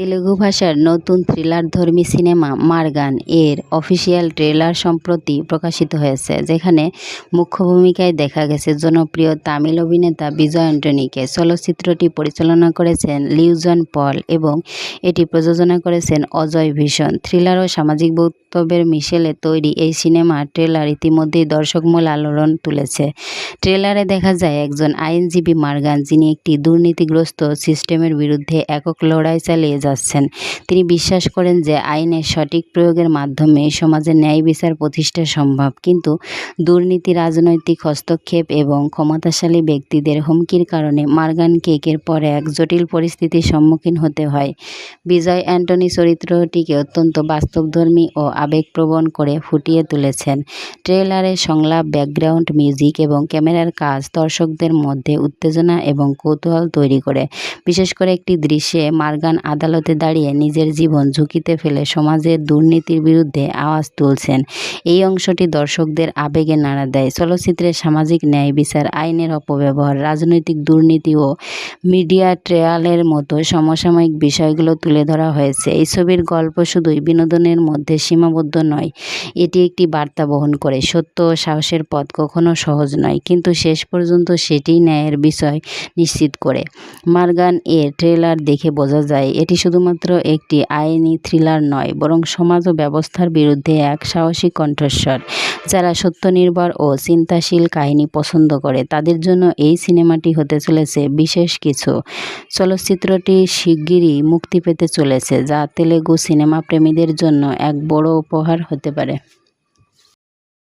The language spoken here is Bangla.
তেলুগু ভাষার নতুন থ্রিলারধর্মী সিনেমা মার্গান এর অফিসিয়াল ট্রেলার সম্প্রতি প্রকাশিত হয়েছে, যেখানে মুখ্য ভূমিকায় দেখা গেছে জনপ্রিয় তামিল অভিনেতা বিজয় অ্যান্টনিকে চলচ্চিত্রটি পরিচালনা করেছেন লিউজন পল এবং এটি প্রযোজনা করেছেন অজয় ভীষণ। থ্রিলার ও সামাজিক বক্তব্যের মিশেলে তৈরি এই সিনেমা ট্রেলার ইতিমধ্যেই দর্শকমূল আলোড়ন তুলেছে। ট্রেলারে দেখা যায় একজন আইনজীবী মার্গান, যিনি একটি দুর্নীতিগ্রস্ত সিস্টেমের বিরুদ্ধে একক লড়াই চালিয়ে যাচ্ছেন। তিনি বিশ্বাস করেন যে আইনের সঠিক প্রয়োগের মাধ্যমে সমাজে ন্যায় বিচার প্রতিষ্ঠা সম্ভব। কিন্তু দুর্নীতি, রাজনৈতিক হস্তক্ষেপ এবং ক্ষমতাশালী ব্যক্তিদের হুমকির কারণে মার্গান কেকের পরে এক জটিল পরিস্থিতির সম্মুখীন হতে হয়। বিজয় অ্যান্টনি চরিত্রটিকে অত্যন্ত বাস্তবধর্মী ও আবেগপ্রবণ করে ফুটিয়ে তুলেছেন। ট্রেলারে সংলাপ, ব্যাকগ্রাউন্ড মিউজিক এবং ক্যামেরার কাজ দর্শকদের মধ্যে উত্তেজনা এবং কৌতূহল তৈরি করে। বিশেষ করে একটি দৃশ্যে মার্গান আদালতে দাঁড়িয়ে নিজের জীবন ঝুঁকিতে ফেলে সমাজের দুর্নীতির বিরুদ্ধে আওয়াজ তুলছেন। এই অংশটি দর্শকদের আবেগে নাড়া দেয়। চলচ্চিত্রে সামাজিক ন্যায় বিচার, আইনের অপব্যবহার, রাজনৈতিক দুর্নীতি ও মিডিয়া ট্রায়ালের মতো সমসাময়িক বিষয়গুলো তুলে ধরা হয়েছে। এই ছবির গল্প শুধুই বিনোদনের মধ্যে সীমাবদ্ধ নয়, এটি একটি বার্তা বহন করে। সত্য ও সাহসের পথ কখনো সহজ নয়, কিন্তু শেষ পর্যন্ত সেটি ন্যায়ের বিষয় নিশ্চিত করে। মার্গান এর ট্রেলার দেখে বোঝা যায়, এটি শুধুমাত্র একটি আইনি থ্রিলার নয়, বরং সমাজ ও ব্যবস্থার বিরুদ্ধে এক সাহসী কণ্ঠস্বর। যারা সত্যনির্ভর ও চিন্তাশীল কাহিনী পছন্দ করে, তাদের জন্য এই সিনেমাটি হতে চলেছে বিশেষ কিছু। চলচ্চিত্রটি শিগগিরই মুক্তি পেতে চলেছে, যা তেলেগু সিনেমা প্রেমীদের জন্য এক বড় উপহার হতে পারে।